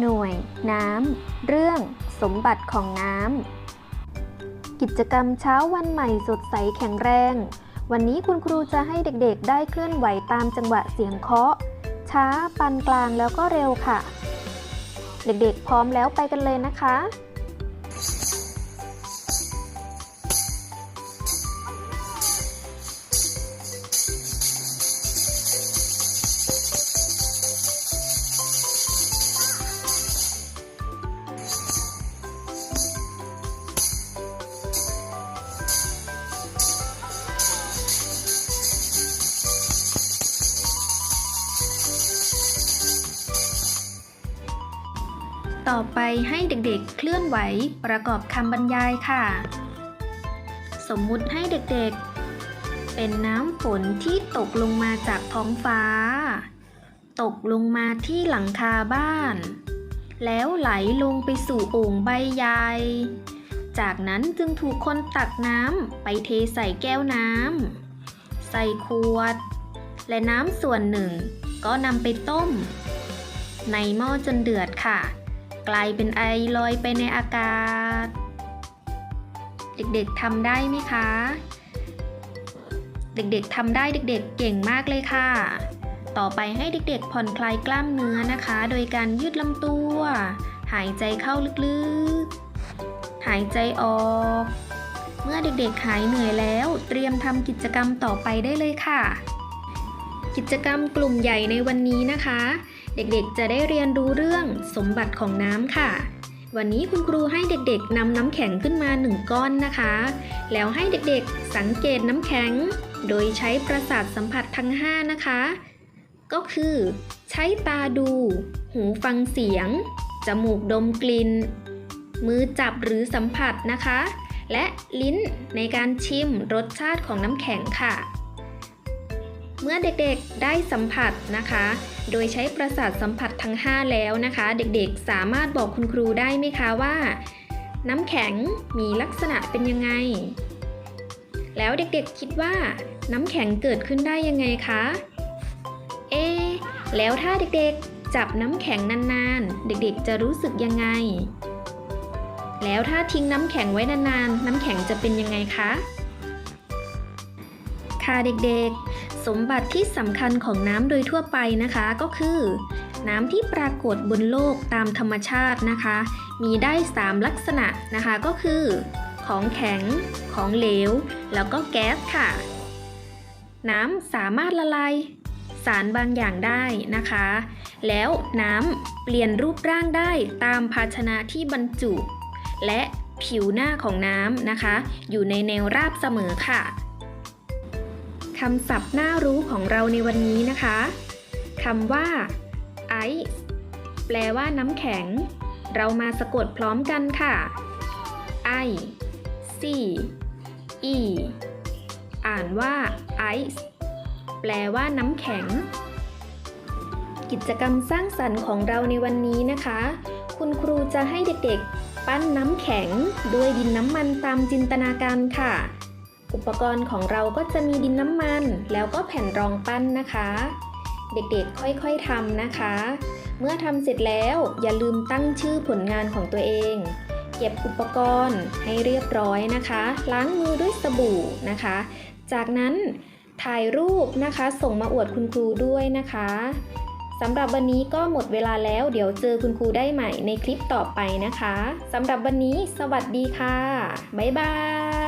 หน่วย น้ำ เรื่อง สมบัติของน้ำ กิจกรรมเช้าวันใหม่สดใสแข็งแรง วันนี้คุณครูจะให้เด็กๆ ได้เคลื่อนไหวตามจังหวะเสียงเคาะ ช้า ปานกลางแล้วก็เร็วค่ะ เด็กๆ พร้อมแล้วไปกันเลยนะคะ ต่อไปให้เด็กๆ เคลื่อนไหวประกอบคำบรรยายค่ะ สมมุติให้เด็กๆ เป็นน้ำฝนที่ตกลงมาจากท้องฟ้า ตกลงมาที่หลังคาบ้าน แล้วไหลลงไปสู่โอ่งใบใหญ่จากนั้นจึงถูกคนตักน้ำไปเทใส่แก้วน้ำใส่ขวด และน้ำส่วนหนึ่ง ก็นำไปต้ม ในหม้อจนเดือดค่ะ กลายเป็นไอลอยไปในอากาศ เด็กๆทำได้ไหมคะ เด็กๆทำได้เด็กๆเก่งมากเลยค่ะ ต่อไปให้เด็กๆผ่อนคลายกล้ามเนื้อนะคะ โดยการยืดลำตัว หายใจเข้าลึกๆ หายใจออก เมื่อเด็กๆหายเหนื่อยแล้ว เตรียมทำกิจกรรมต่อไปได้เลยค่ะ กิจกรรมกลุ่มใหญ่ในวันนี้นะคะ เด็กๆ จะได้เรียนรู้เรื่องสมบัติของน้ำค่ะ วันนี้คุณครูให้เด็กๆนำน้ำแข็งขึ้นมาหนึ่งก้อนนะคะ แล้วให้เด็กๆสังเกตน้ำแข็ง โดยใช้ประสาทสัมผัสทั้ง 5 นะคะ ก็คือ ใช้ตาดู หูฟังเสียง จมูกดมกลิ่น มือจับหรือสัมผัสนะคะ และลิ้นในการชิมรสชาติของน้ำแข็งค่ะ เมื่อเด็กๆได้สัมผัสนะคะ โดยใช้ประสาทสัมผัสทั้ง 5 แล้วนะคะ เด็กๆสามารถบอกคุณครูได้ไหมคะว่า น้ำแข็งมีลักษณะเป็นยังไง แล้วเด็กๆคิดว่า น้ำแข็งเกิดขึ้นได้ยังไงคะ เอ แล้วถ้าเด็กๆจับน้ำแข็งนานๆ เด็กๆจะรู้สึกยังไง แล้วถ้าทิ้งน้ำแข็งไว้นานๆ น้ำแข็งจะเป็นยังไงคะ ค่ะเด็กๆ สมบัติที่สำคัญของน้ำโดยทั่วไปนะคะก็คือ น้ำที่ปรากฏบนโลกตามธรรมชาตินะคะ มีได้ 3 ลักษณะนะคะก็คือ ของแข็ง ของเหลว แล้วก็แก๊สค่ะ น้ำสามารถละลายสารบางอย่างได้นะคะ แล้วน้ำเปลี่ยนรูปร่างได้ตามภาชนะที่บรรจุ และผิวหน้าของน้ำนะคะ อยู่ในแนวราบเสมอค่ะ คำศัพท์น่ารู้ของเราในวันนี้นะคะคำว่า ice แปลว่าน้ำแข็ง เรามาสะกดพร้อมกันค่ะ i c e อ่านว่า ice แปลว่าน้ำแข็ง กิจกรรมสร้างสรรค์ของเราในวันนี้นะคะ คุณครูจะให้เด็กๆ ปั้นน้ำแข็งด้วยดินน้ำมันตามจินตนาการค่ะ อุปกรณ์ของเราก็จะมีดินน้ำมัน แล้วก็แผ่นรองปั้นนะคะ เด็กๆค่อยๆทำนะคะ เมื่อทำเสร็จแล้วอย่าลืมตั้งชื่อผลงานของตัวเอง เก็บอุปกรณ์ให้เรียบร้อยนะคะ ล้างมือด้วยสบู่นะคะ จากนั้นถ่ายรูปนะคะ ส่งมาอวดคุณครูด้วยนะคะสำหรับวันนี้ก็หมดเวลาแล้ว เดี๋ยวเจอคุณครูได้ใหม่ในคลิปต่อไปนะคะสำหรับวันนี้สวัสดีค่ะ บ๊ายบาย